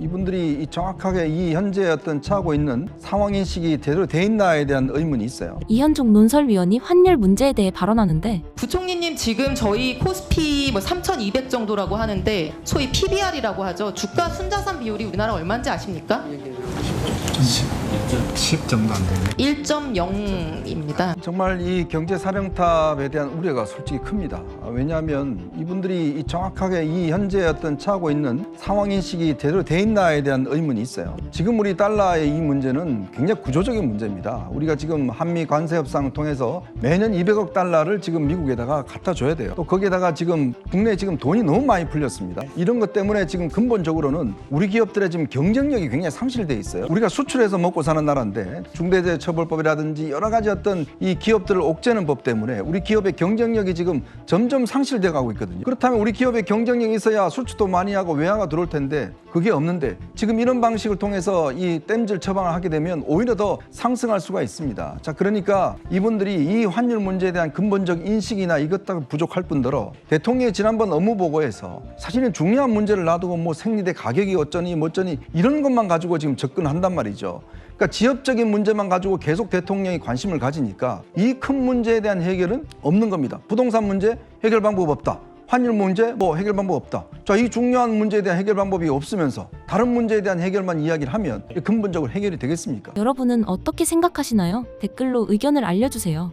이분들이 이 정확하게 이 현재 어떤 처하고 있는 상황 인식이 제대로 돼 있나에 대한 의문이 있어요. 이현종 논설위원이 환율 문제에 대해 발언하는데 부총리님 지금 저희 코스피 뭐 3,200 정도라고 하는데 소위 PBR이라고 하죠. 주가 순자산 비율이 우리나라 얼마인지 아십니까? 10 정도 안 되네. 1.0입니다. 정말 이 경제 사령탑에 대한 우려가 솔직히 큽니다. 아, 왜냐하면 이분들이 이 정확하게 이 현재 어떤 처하고 있는 상황 인식이 제대로 돼 있나에 대한 의문이 있어요. 지금 우리 달러의 이 문제는 굉장히 구조적인 문제입니다. 우리가 지금 한미 관세 협상을 통해서 매년 200억 달러를 지금 미국에다가 갖다 줘야 돼요. 또 거기에다가 지금 국내에 지금 돈이 너무 많이 풀렸습니다. 이런 것 때문에 지금 근본적으로는 우리 기업들의 지금 경쟁력이 굉장히 상실돼 있어요. 우리 가 수출해서 먹고 사는 나라인데 중대재해처벌법이라든지 여러 가지 어떤 이 기업들을 옥죄는 법 때문에 우리 기업의 경쟁력이 지금 점점 상실돼 가고 있거든요. 그렇다면 우리 기업의 경쟁력이 있어야 수출도 많이 하고 외화가 들어올 텐데 그게 없는데 지금 이런 방식을 통해서 이 땜질 처방을 하게 되면 오히려 더 상승할 수가 있습니다. 자, 그러니까 이분들이 이 환율 문제에 대한 근본적 인식이나 이것도 부족할 뿐더러 대통령이 지난번 업무 보고에서 사실은 중요한 문제를 놔두고 뭐 생리대 가격이 어쩌니 뭐 어쩌니 이런 것만 가지고 지금 접근한단 말이죠. 그러니까 지역적인 문제만 가지고 계속 대통령이 관심을 가지니까 이 큰 문제에 대한 해결은 없는 겁니다. 부동산 문제 해결 방법 없다. 환율 문제 뭐 해결 방법 없다. 자, 이 중요한 문제에 대한 해결 방법이 없으면서 다른 문제에 대한 해결만 이야기를 하면 근본적으로 해결이 되겠습니까? 여러분은 어떻게 생각하시나요? 댓글로 의견을 알려주세요.